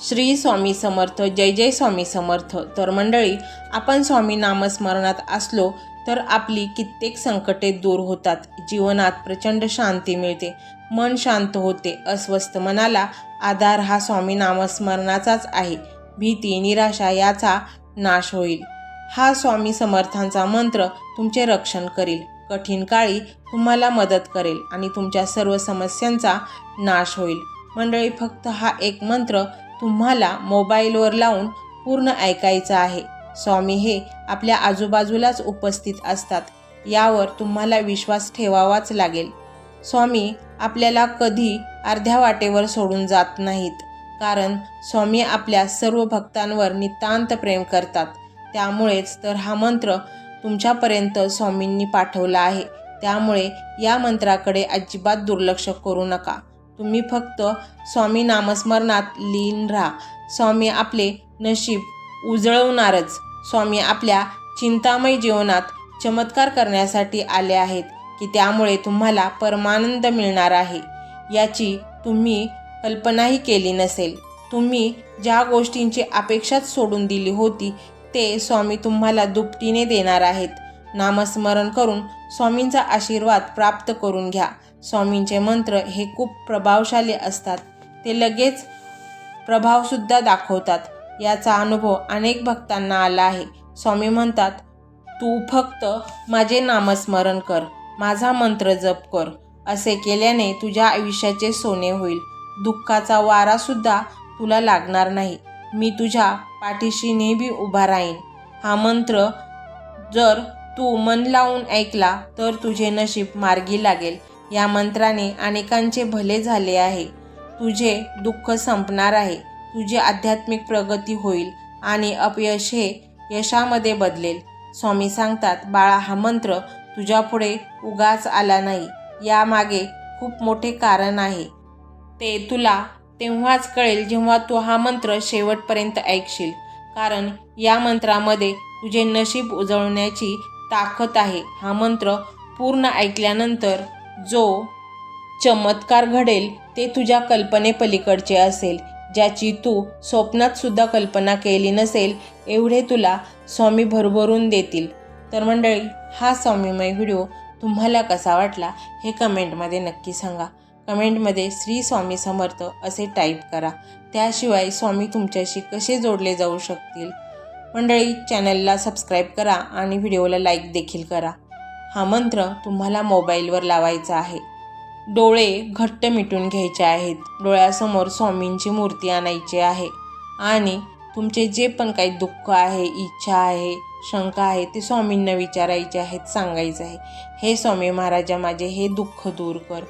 श्री स्वामी समर्थ जय जय स्वामी समर्थ. तर मंडळी आपण स्वामी नामस्मरणात असलो तर आपली कित्येक संकटे दूर होतात. जीवनात प्रचंड शांती मिळते. मन शांत होते. अस्वस्थ मनाला आधार हा स्वामी नामस्मरणाचाच आहे. भीती निराशा याचा नाश होईल. हा स्वामी समर्थांचा मंत्र तुमचे रक्षण करेल. कठीण काळी तुम्हाला मदत करेल आणि तुमच्या सर्व समस्यांचा नाश होईल. मंडळी फक्त हा एक मंत्र तुम्हाला मोबाईलवर लावून पूर्ण ऐकायचं आहे. स्वामी हे आपल्या आजूबाजूलाच उपस्थित असतात. यावर तुम्हाला विश्वास ठेवावाच लागेल. स्वामी आपल्याला कधी अर्ध्या वाटेवर सोडून जात नाहीत. कारण स्वामी आपल्या सर्व भक्तांवर नितांत प्रेम करतात. त्यामुळेच तर हा मंत्र तुमच्यापर्यंत स्वामींनी पाठवला आहे. त्यामुळे या मंत्राकडे अजिबात दुर्लक्ष करू नका. तुम्ही फक्त स्वामी नामस्मरणात लीन राहा. स्वामी आपले नशीब उजळवणारच. स्वामी आपल्या चिंतामय जीवनात चमत्कार करण्यासाठी आले आहेत की त्यामुळे तुम्हाला परमानंद मिळणार आहे. याची तुम्ही कल्पनाही केली नसेल. तुम्ही ज्या गोष्टींची अपेक्षाच सोडून दिली होती ते स्वामी तुम्हाला दुपटीने देणार आहेत. नामस्मरण करून स्वामींचा आशीर्वाद प्राप्त करून घ्या. स्वामींचे मंत्र हे खूप प्रभावशाली असतात. ते लगेच प्रभावसुद्धा दाखवतात. याचा अनुभव अनेक भक्तांना आला आहे. स्वामी म्हणतात तू फक्त माझे नामस्मरण कर. माझा मंत्र जप कर. असे केल्याने तुझ्या आयुष्याचे सोने होईल. दुःखाचा वारासुद्धा तुला लागणार नाही. मी तुझ्या पाठीशी नेहमी उभा राहीन. हा मंत्र जर तू मन लावून ऐकला तर तुझे नशीब मार्गी लागेल. या मंत्राने अनेकांचे भले झाले आहे. तुझे दुःख संपणार आहे. तुझी आध्यात्मिक प्रगती होईल आणि अपयश हे यशामध्ये बदलेल. स्वामी सांगतात बाळा हा मंत्र तुझ्यापुढे उगाच आला नाही. यामागे खूप मोठे कारण आहे. ते तुला तेव्हाच कळेल जेव्हा तू हा मंत्र शेवटपर्यंत ऐकशील. कारण या मंत्रामध्ये तुझे नशीब उजळण्याची ताकद आहे. हा मंत्र पूर्ण ऐकल्यानंतर जो चमत्कार घडेल ते तुझ्या कल्पनेपलीकडचे असेल ज्याची तू स्वप्नात सुद्धा कल्पना केली नसेल एवढे तुला स्वामी भरभरून देतील. तर मंडळी हा स्वामीमय व्हिडिओ तुम्हाला कसा वाटला हे कमेंटमध्ये नक्की सांगा. कमेंटमध्ये श्री स्वामी समर्थ असे टाईप करा. त्याशिवाय स्वामी तुमच्याशी कसे जोडले जाऊ शकतील? मंडळी चॅनलला सबस्क्राईब करा आणि व्हिडिओला लाईक देखील करा. हा मंत्र तुम्हाला मोबाईलवर लावायचा आहे. डोळे घट्ट मिटून घ्यायचे आहेत. डोळ्यासमोर स्वामींची मूर्ती आणायची आहे. आणि तुमचे जे पण काही दुःख आहे इच्छा आहे शंका आहे ते स्वामींना विचारायचे आहेत सांगायचं आहे. हे स्वामी महाराजा माझे हे दुःख दूर कर.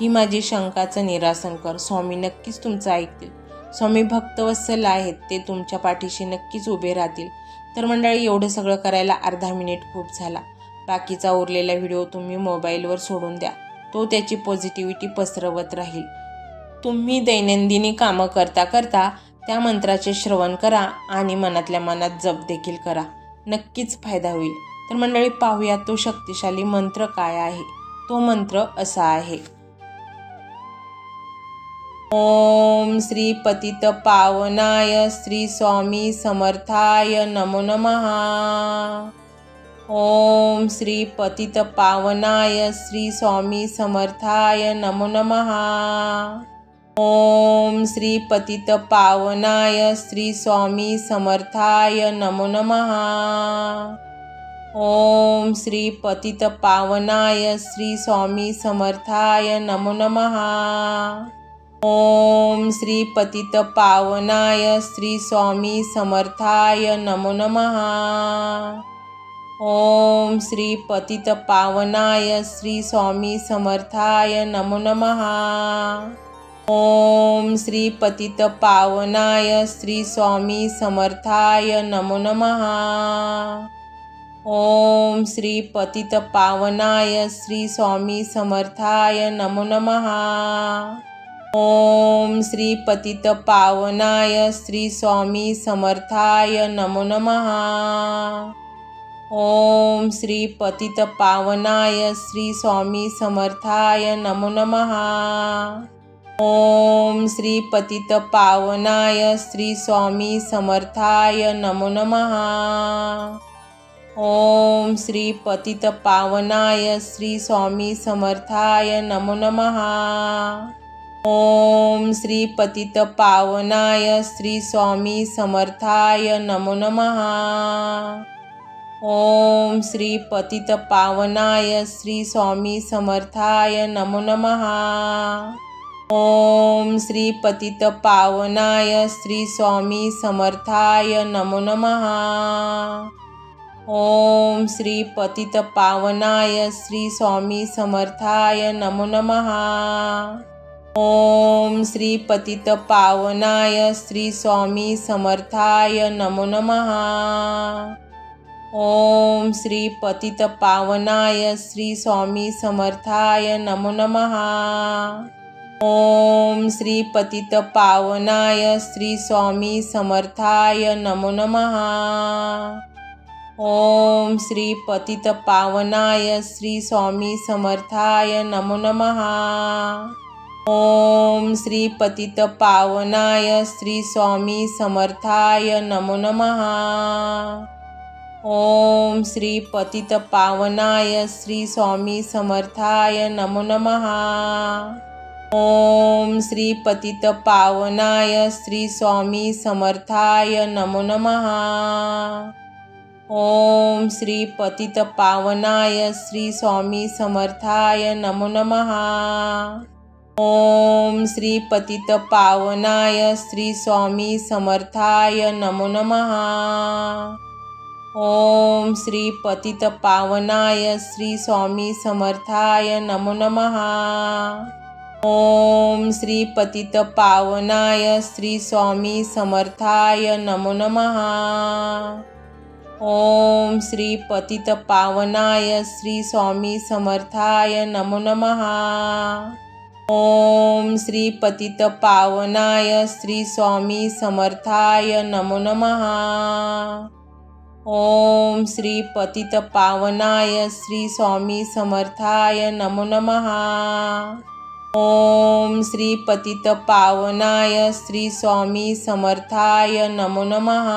ही माझी शंकाचं निरासन कर. स्वामी नक्कीच तुमचं ऐकतील. स्वामी भक्तवत्सल आहेत ते तुमच्या पाठीशी नक्कीच उभे राहतील. तर मंडळी एवढं सगळं करायला अर्धा मिनिट खूप झाला. बाकीचा उरलेला व्हिडिओ तुम्ही मोबाईलवर सोडून द्या. तो त्याची पॉझिटिव्हिटी पसरवत राहील. तुम्ही दैनंदिनी कामं करता करता त्या मंत्राचे श्रवण करा आणि मनातल्या मनात जप देखील करा. नक्कीच फायदा होईल. तर मंडळी पाहूया तो शक्तिशाली मंत्र काय आहे? तो मंत्र असा आहे. ओम श्री पतित पावनाय श्री स्वामी समर्थाय नमो नमहा ओम श्री पतित पावनाय श्री स्वामी समर्थाय नमो नमहा ओम श्री पतित पावनाय श्री स्वामी समर्थाय नमो नमहा ओम श्री पतित पावनाय श्री स्वामी समर्थाय नमो नमहा ओम श्री पतित पावनाय श्री स्वामी समर्थाय नमो नमहा ओम श्री पतित पावनाय श्री स्वामी समर्थाय नमो नमहा ओम श्री पतित पावनाय श्री स्वामी समर्थाय नमो नमहा ओम श्री पतित पावनाय श्री स्वामी समर्थाय नमो नमहा ओम श्री पतित पावनाय श्री स्वामी समर्थाय नमो नमहा ओम श्री पतित पावनाय श्री स्वामी समर्थाय नमो। नमहा ओम श्री पतित पावनाय श्री स्वामी समर्थाय नमो नमः। ओम श्री पतित पावनाय श्री स्वामी समर्थाय नमो नमः। ओम श्री पतित पावनाय श्री स्वामी समर्थाय नमो नमः। ओम श्री पतित पावनाय श्री स्वामी समर्थाय नमो नमः। ओम श्री पतित पावनाय श्री स्वामी समर्थाय नमो नमः। ओम श्री पतित पावनाय श्री स्वामी समर्थाय नमो नमः। ओम श्री पतित पावनाय श्री स्वामी समर्थाय नमो नमः। ओम श्री पतित पावनाय श्री स्वामी समर्थाय नमो नमः। ओम श्री पतित पावनाय श्री स्वामी समर्थाय नमो नमः। ओम श्री पतित पावनाय श्री स्वामी समर्थाय नमो नमः। ओम श्री पतित पावनाय श्री स्वामी समर्थाय नमो नमः। ओम श्री पतित पावनाय श्री स्वामी समर्थाय नमो नमः. ओम श्री पतित पावनाय श्री स्वामी समर्थाय नमो नमः. ओम श्री पतित पावनाय श्री स्वामी समर्थाय नमो नमः. ओम श्री पतित पावनाय श्री स्वामी समर्थाय नमो नमः. ओम श्री पतित पावनाय श्री स्वामी समर्थाय नमो नमः। ओम श्री पतित पावनाय श्री स्वामी समर्थाय नमो नमः। ओम श्री पतित पावनाय श्री स्वामी समर्थाय नमो नमः। ओम श्री पतित पावनाय श्री स्वामी समर्थाय नमो नमः। ओम श्री पतित पावनाय श्री स्वामी समर्थाय नमो नमः। ओम श्री पतित पावनाय श्री स्वामी समर्थाय नमो नमः।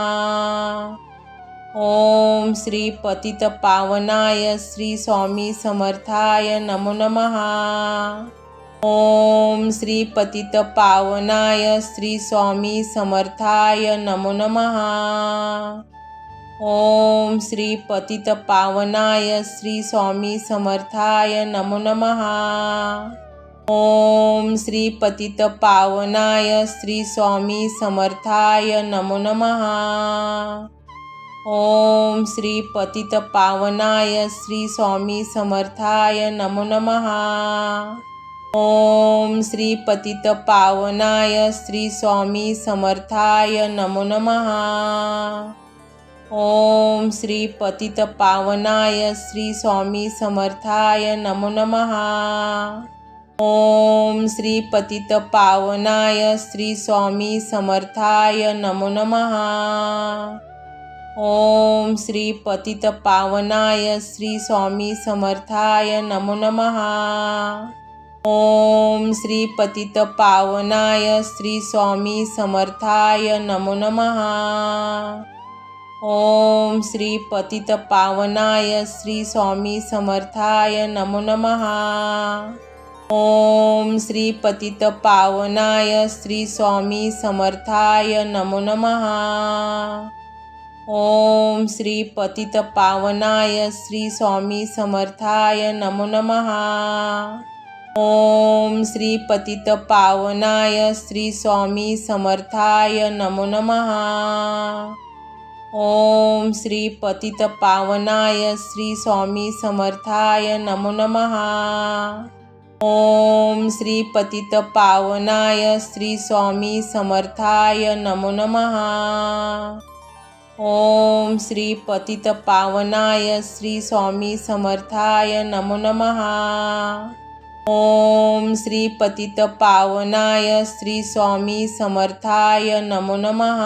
ओम श्री पतित पावनाय श्री स्वामी समर्थाय नमो नमः। ओम श्री पतित पावनाय श्री स्वामी समर्थाय नमो नमः। ओम श्री पतित पावनाय श्री स्वामी समर्थाय नमो नमः. ओम श्री पतित पावनाय श्री स्वामी समर्थाय नमो नमः. ओम श्री पतित पावनाय श्री स्वामी समर्थाय नमो नमः. ओम श्री पतित पावनाय श्री स्वामी समर्थाय नमो नमः. ओम श्री पतित पावनाय श्री स्वामी समर्थाय नमो नमः। ओम श्री पतित पावनाय श्री स्वामी समर्थाय नमो नमः। ओम श्री पतित पावनाय श्री स्वामी समर्थाय नमो नमः। ओम श्री पतित पावनाय श्री स्वामी समर्थाय नमो नमः। ओम श्री पतित पावनाय श्री स्वामी समर्थाय नमो नमः। ओम श्री पतित पावनाय श्री स्वामी समर्थाय नमो नमः। ओम श्री पतित पावनाय श्री स्वामी समर्थाय नमो नमः। ओम श्री पतित पावनाय श्री स्वामी समर्थाय नमो नमः। ओम श्री पतित पावनाय श्री स्वामी समर्थाय नमो नमः। ओम श्री पतित पावनाय श्री स्वामी समर्थाय नमो नमः। ओम श्री पतित पावनाय श्री स्वामी समर्थाय नमो नमः। ओम श्री पतित पावनाय श्री स्वामी समर्थाय नमो नमः।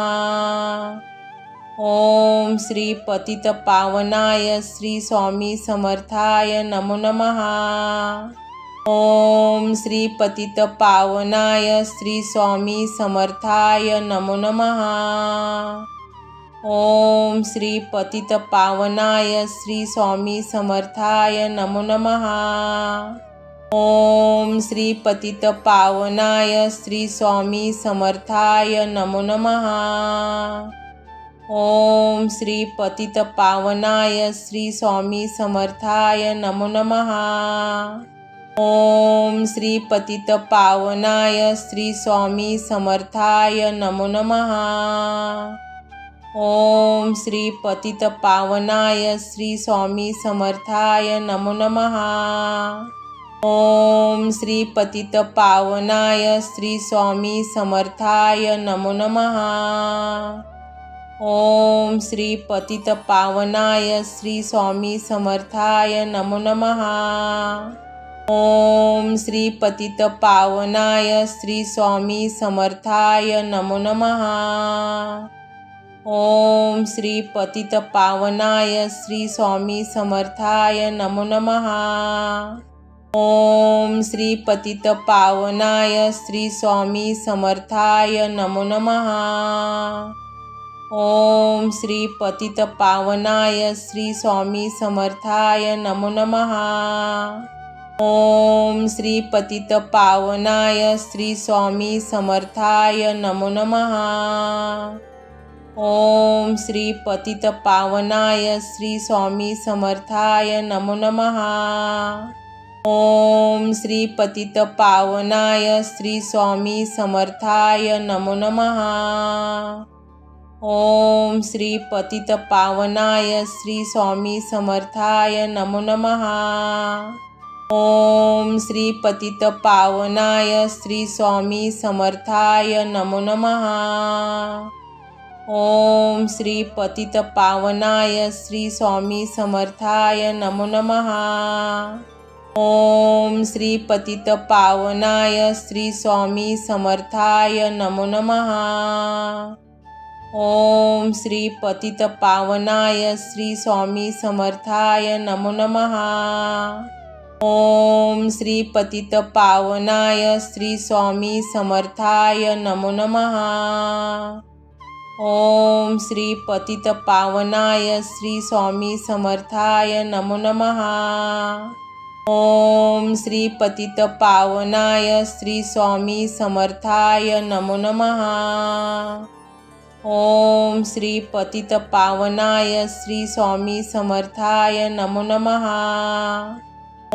ओम श्री पतित पावनाय श्री स्वामी समर्थाय नमो नमः। ओम श्री पतित पावनाय श्री स्वामी समर्थाय नमो नमः। ओम श्री पतित पावनाय श्री स्वामी समर्थाय नमो नमः। ओम श्री पतित पावनाय श्री स्वामी समर्थाय नमो नमः। ओम श्री पतित पावनाय श्री स्वामी समर्थाय नमो नमः। ओम श्री पतित पावनाय श्री स्वामी समर्थाय नमो नमः। ओम श्री पतित पावनाय श्री स्वामी समर्थाय नमो नमः। ओम श्री पतित पावनाय श्री स्वामी समर्थाय नमो नमः। ओम श्री पतित पावनाय श्री स्वामी समर्थाय नमो नमः। ओम श्री पतित पावनाय श्री स्वामी समर्थाय नमो नमः। ओम श्री पतित पावनाय श्री स्वामी समर्थाय नमो नमः। ओम श्री पतित पावनाय श्री स्वामी समर्थाय नमो नमः। ओम श्री पतित पावनाय श्री स्वामी समर्थाय नमो नमः. ओम श्री पतित पावनाय श्री स्वामी समर्थाय नमो नमः. ओम श्री पतित पावनाय श्री स्वामी समर्थाय नमो नमः. ओम श्री पतित पावनाय श्री स्वामी समर्थाय नमो नमः. ओम श्री पतित पावनाय श्री स्वामी समर्थाय नमो नमः। ओम श्री पतित पावनाय श्री स्वामी समर्थाय नमो नमः। ओम श्री पतित पावनाय श्री स्वामी समर्थाय नमो नमः। ओम श्री पतित पावनाय श्री स्वामी समर्थाय नमो नमः। ओम श्री पतित पावनाय श्री स्वामी समर्थाय नमो नमः. ओम श्री पतित पावनाय श्री स्वामी समर्थाय नमो नमः. ओम श्री पतित पावनाय श्री स्वामी समर्थाय नमो नमः. ओम श्री पतित पावनाय श्री स्वामी समर्थाय नमो नमः. ओम श्री पतित पावनाय श्री स्वामी समर्थाय नमो नमः।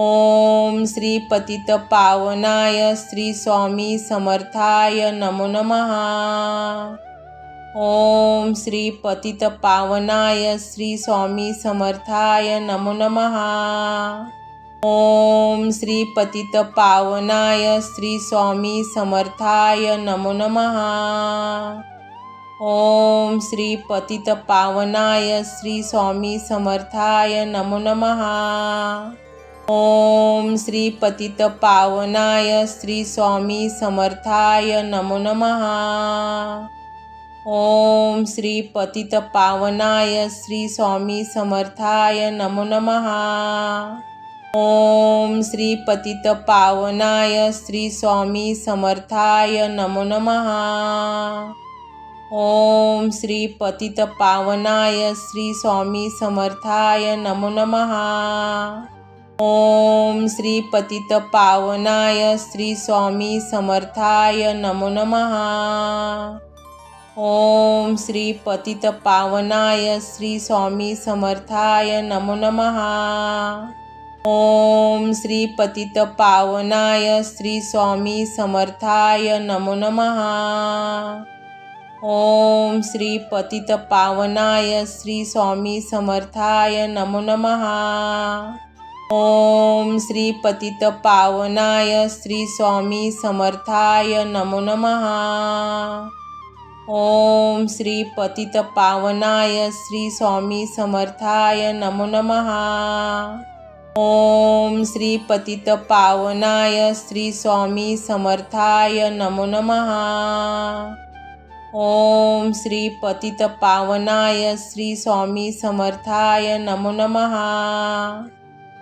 ओम श्री पतित पावनाय श्री स्वामी समर्थाय नमो नमः। ओम श्री पतित पावनाय श्री स्वामी समर्थाय नमो नमः। ओम श्री पतित पावनाय श्री स्वामी समर्थाय नमो नमः। ओम श्री पतित पावनाय श्री स्वामी समर्थाय नमो नमः। ओम श्री पतित पावनाय श्री स्वामी समर्थाय नमो नमः। ओम श्री पतित पावनाय श्री स्वामी समर्थाय नमो नमः। ओम श्री पतित पावनाय श्री स्वामी समर्थाय नमो नमः। ओम श्री पतित पावनाय श्री स्वामी समर्थाय नमो नमः। ओम श्री पतित पावनाय श्री स्वामी समर्थाय नमो नमः। ओम श्री पतित पावनाय श्री स्वामी समर्थाय नमो नमः। ओम श्री पतित पावनाय श्री स्वामी समर्थाय नमो नमः। ओम श्री पतित पावनाय श्री स्वामी समर्थाय नमो नमः। ओम श्री पतित पावनाय श्री स्वामी समर्थाय नमो नमः। ओम श्री पतित पावनाय श्री स्वामी समर्थाय नमो नमः। ओम श्री पतित पावनाय श्री स्वामी समर्थाय नमो नमः। ओम श्री पतित पावनाय श्री स्वामी समर्थाय नमो नमः।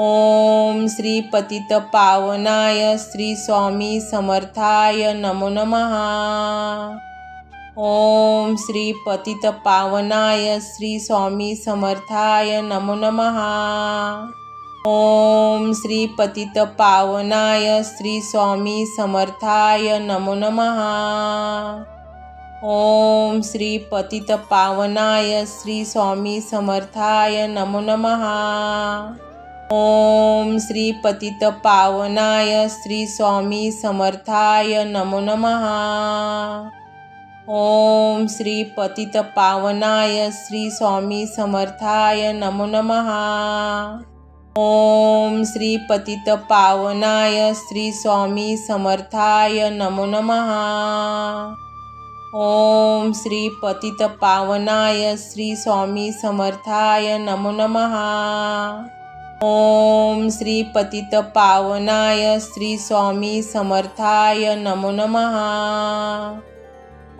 ओम श्री पतित पावनाय श्री स्वामी समर्थाय नमो नमः। ओम श्री पतित पावनाय श्री स्वामी समर्थाय नमो नमः। ओम श्री पतित पावनाय श्री स्वामी समर्थाय नमो नमः। ओम श्री पतित पावनाय श्री स्वामी समर्थाय नमो नमः। ओम श्री पतित पावनाय श्री स्वामी समर्थाय नमो नमः। ओम श्री पतित पावनाय श्री स्वामी समर्थाय नमो नमः। ओम श्री पतित पावनाय श्री स्वामी समर्थाय नमो नमः। ओम श्री पतित पावनाय श्री स्वामी समर्थाय नमो नमः. ओम श्री पतित पावनाय श्री स्वामी समर्थाय नमो नमः.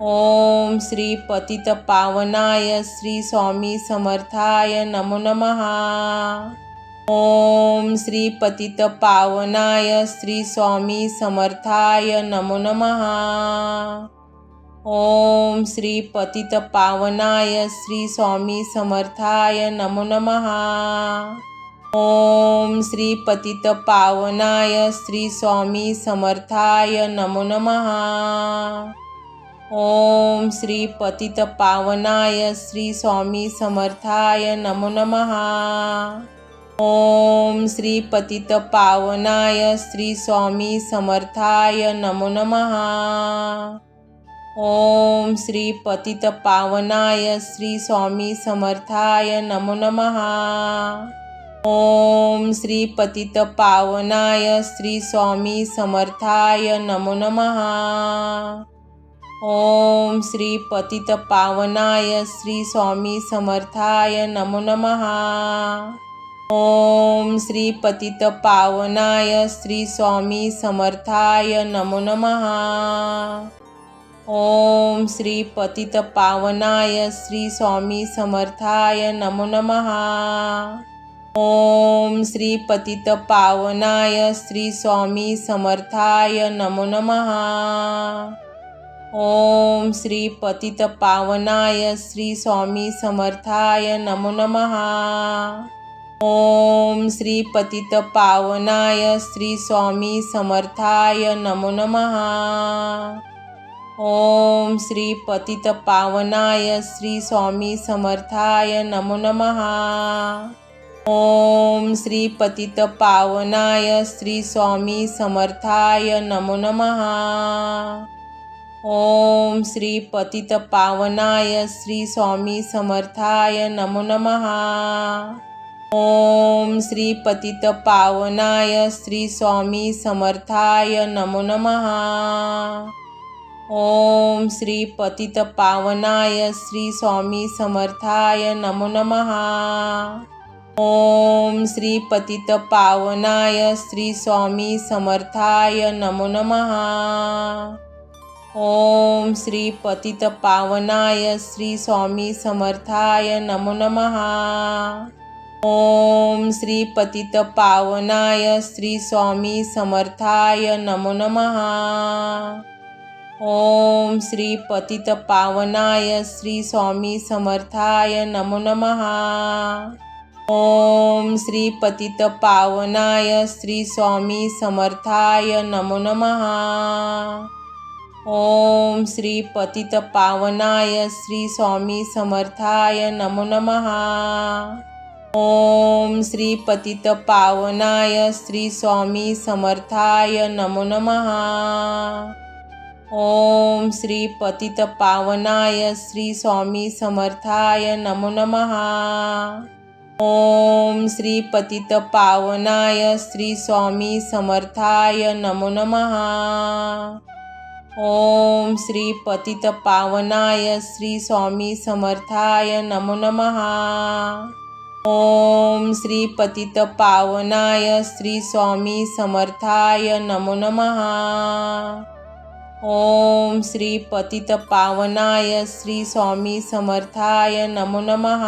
ओम श्री पतित पावनाय श्री स्वामी समर्थाय नमो नमः. ओम श्री पतित पावनाय श्री स्वामी समर्थाय नमो नमः. ओम श्री पतित पावनाय श्री स्वामी समर्थाय नमो नमः। ओम श्री पतित पावनाय श्री स्वामी समर्थाय नमो नमः। ओम श्री पतित पावनाय श्री स्वामी समर्थाय नमो नमः। ओम श्री पतित पावनाय श्री स्वामी समर्थाय नमो नमः। ओम श्री पतित पावनाय श्री स्वामी समर्थाय नमो नमः. ओम श्री पतित पावनाय श्री स्वामी समर्थाय नमो नमः. ओम श्री पतित पावनाय श्री स्वामी समर्थाय नमो नमः. ओम श्री पतित पावनाय श्री स्वामी समर्थाय नमो नमः. ओम श्री पतित पावनाय श्री स्वामी समर्थाय नमो नमः. ओम श्री पतित पावनाय श्री स्वामी समर्थाय नमो नमः. ओम श्री पतित पावनाय श्री स्वामी समर्थाय नमो नमः. ओम श्री पतित पावनाय श्री स्वामी समर्थाय नमो नमः. ओम श्री पतित पावनाय श्री स्वामी समर्थाय नमो नमः। ओम श्री पतित पावनाय श्री स्वामी समर्थाय नमो नमः। ओम श्री पतित पावनाय श्री स्वामी समर्थाय नमो नमः। ओम श्री पतित पावनाय श्री स्वामी समर्थाय नमो नमः। ओम श्री पतित पावनाय श्री स्वामी समर्थाय नमो नमः। ओम श्री पतित पावनाय श्री स्वामी समर्थाय नमो नमः। ओम श्री पतित पावनाय श्री स्वामी समर्थाय नमो नमः। ओम श्री पतित पावनाय श्री स्वामी समर्थाय नमो नमः। ओम श्री पतित पावनाय श्री स्वामी समर्थाय नमो नमः। ओम श्री पतित पावनाय श्री स्वामी समर्थाय नमो नमः। ओम श्री पतित पावनाय श्री स्वामी समर्थाय नमो नमः। ओम श्री पतित पावनाय श्री स्वामी समर्थाय नमो नमः। ओम श्री पतित पावनाय श्री स्वामी समर्थाय नमो नमः। ओम श्री पतित पावनाय श्री स्वामी समर्थाय नमो नमः। ओम श्री पतित पावनाय श्री स्वामी समर्थाय नमो नमः। ओम श्री पतित पावनाय श्री स्वामी समर्थाय नमो नमः। ओम श्री पतित पावनाय श्री स्वामी समर्थाय नमो नमः।